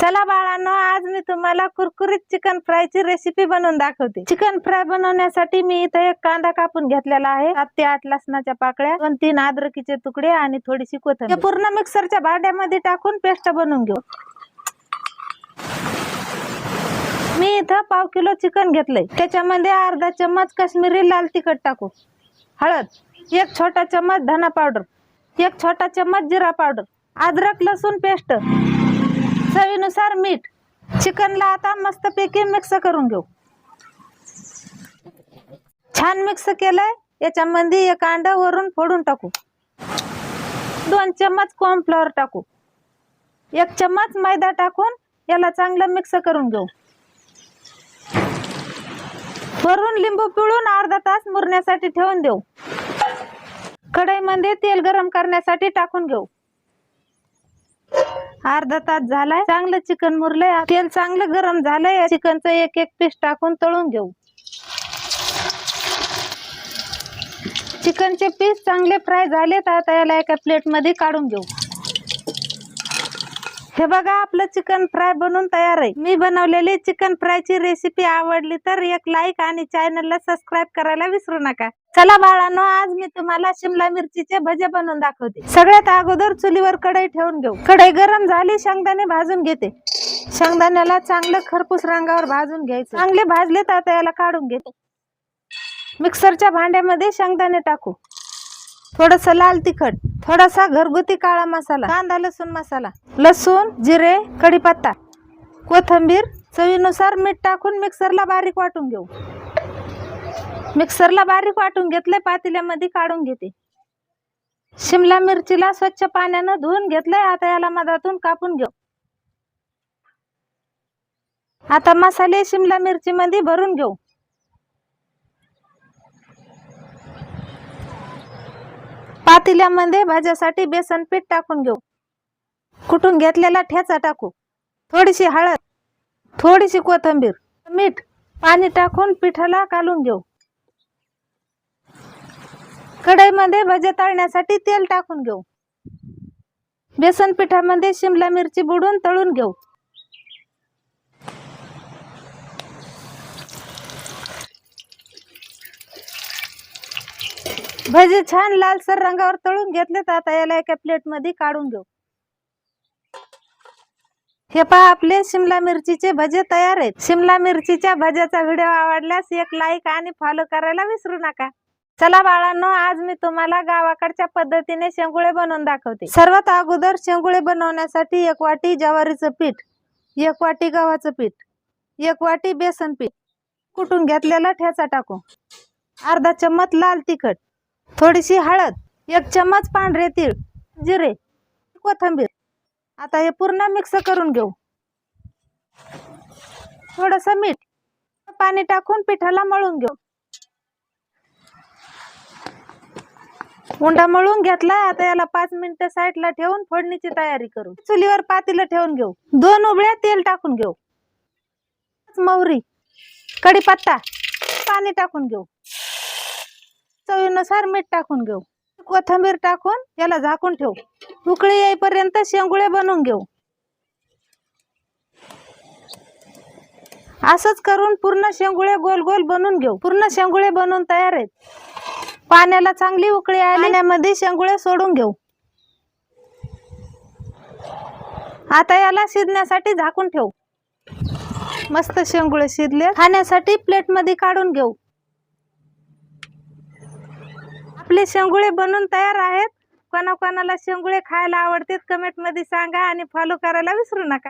चला बाळांनो आज मी तुम्हाला कुरकुरीत चिकन फ्राय ची रेसिपी बनवून दाखवते. चिकन फ्राय बनवण्यासाठी मी इथे एक कांदा कापून घेतलेला आहे. सात ते आठ लसणाच्या पाकळ्या दोन तीन अद्रकीचे तुकडे आणि थोडीशी कोथिंबीर. पूर्ण मिक्सरच्या भांड्यामध्ये टाकून पेस्ट बनवून घेऊ. मी इथं पाव किलो चिकन घेतलंय. त्याच्यामध्ये अर्धा चम्मच काश्मीरी लाल तिखट टाकू. हळद एक छोटा चम्मच धना पावडर एक छोटा चम्मच जिरा पावडर अद्रक लसूण पेस्ट चवीनुसार मीठ चिकनला आता मस्तपैकी मिक्स करून घेऊ. छान मिक्स केलंय याच्यामध्ये एक अंड वरून फोडून टाकू. दोन चम्मच कॉर्नफ्लॉवर टाकू. एक चम्मच मैदा टाकून याला चांगलं मिक्स करून घेऊ. वरून लिंबू पिळून अर्धा तास मुरण्यासाठी ठेवून देऊ. कढईमध्ये तेल गरम करण्यासाठी टाकून घेऊ. अर्धा तास झालाय. चांगलं चिकन मुरलंय. तेल चांगलं गरम झालंय. चिकनचं एक एक पीस टाकून तळून घेऊ. चिकनचे पीस चांगले फ्राय झालेत. आता याला एका प्लेटमध्ये काढून घेऊ. हे बघा आपलं चिकन फ्राय बनून तयार आहे. मी बनवलेली चिकन फ्रायची रेसिपी आवडली तर एक लाईक आणि चॅनलला सबस्क्राईब करायला विसरू नका. चला बाळांनो आज मी तुम्हाला शिमला मिरचीचे भजे बनवून दाखवते. सगळ्यात अगोदर चुलीवर कढई ठेवून घेऊ. कढई गरम झाली शेंगदाणे भाजून घेते. शेंगदाण्याला चांगलं खरपूस रंगावर भाजून घ्यायचं. चांगले भाजले तर आता याला काढून घेते. मिक्सरच्या भांड्यामध्ये शेंगदाणे टाकू. थोडस लाल तिखट थोडासा घरगुती काळा मसाला कांदा लसूण मसाला लसूण जिरे कढीपत्ता कोथंबीर चवीनुसार मीठ टाकून मिक्सरला बारीक वाटून घेऊ. मिक्सरला बारीक वाटून घेतलंय पातेल्यामध्ये काढून घेते. शिमला मिरचीला स्वच्छ पाण्यानं धुवून घेतलंय आता याला मधातून कापून घेऊ. आता मसाले शिमला मिरची मध्ये भरून घेऊ. पातेल्यामध्ये भाज्यासाठी बेसन पीठ टाकून घेऊ. कुटून घेतलेला ठेचा टाकू. थोडीशी हळद थोडीशी कोथिंबीर मीठ पाणी टाकून पिठाला कालून घेऊ. कढईमध्ये भजे तळण्यासाठी तेल टाकून घेऊ. बेसन पिठामध्ये शिमला मिरची बुडून तळून घेऊ. भजे छान लालसर रंगावर तळून घेतले तर आता याला एका प्लेटमध्ये काढून घेऊ. हे पहा आपले शिमला मिरचीचे भजे तयार आहेत. शिमला मिरचीच्या भज्याचा व्हिडिओ आवडल्यास एक लाईक आणि फॉलो करायला विसरू नका. चला बाळांनो आज मी तुम्हाला गावाकडच्या पद्धतीने शेंगुळे बनवून दाखवते. सर्वात अगोदर शेंगुळे बनवण्यासाठी एक वाटी ज्वारीचं पीठ एक वाटी गव्हाचं पीठ एक वाटी बेसन पीठ कुटून घेतलेला ठेचा टाकू. अर्धा चम्मच लाल तिखट थोडीशी हळद एक चम्मच पांढरे तीळ जिरे कोथंबीर. आता हे पूर्ण मिक्स करून घेऊ. थोडस मीठ पाणी टाकून पिठाला मळून घेऊ. उंडा मळून घेतला आता याला पाच मिनिटं साईडला ठेवून फोडणीची तयारी करू. चुलीवर पातीला ठेवून घेऊ. दोन उबळ्या तेल टाकून घेऊ. मोहरी कढीपत्ता पाणी टाकून घेऊ. चवीनुसार मीठ टाकून घेऊ. कोथिंबीर टाकून याला झाकून ठेवू. उकळी येईपर्यंत शेंगुळे बनवून घेऊ. असंच करून पूर्ण शेंगुळे गोल गोल बनवून घेऊ. पूर्ण शेंगुळे बनवून तयार आहेत. पाण्याला चांगली उकळी आल्यामध्ये शेंगुळे सोडून घेऊ. आता याला शिजण्यासाठी झाकून ठेवू. मस्त शेंगुळे शिजले. खाण्यासाठी प्लेटमध्ये काढून घेऊ. आपले शेंगुळे बनून तयार आहेत. कोणाकोणाला शेंगुळे खायला आवडतात कमेंटमध्ये सांगा आणि फॉलो करायला विसरू नका.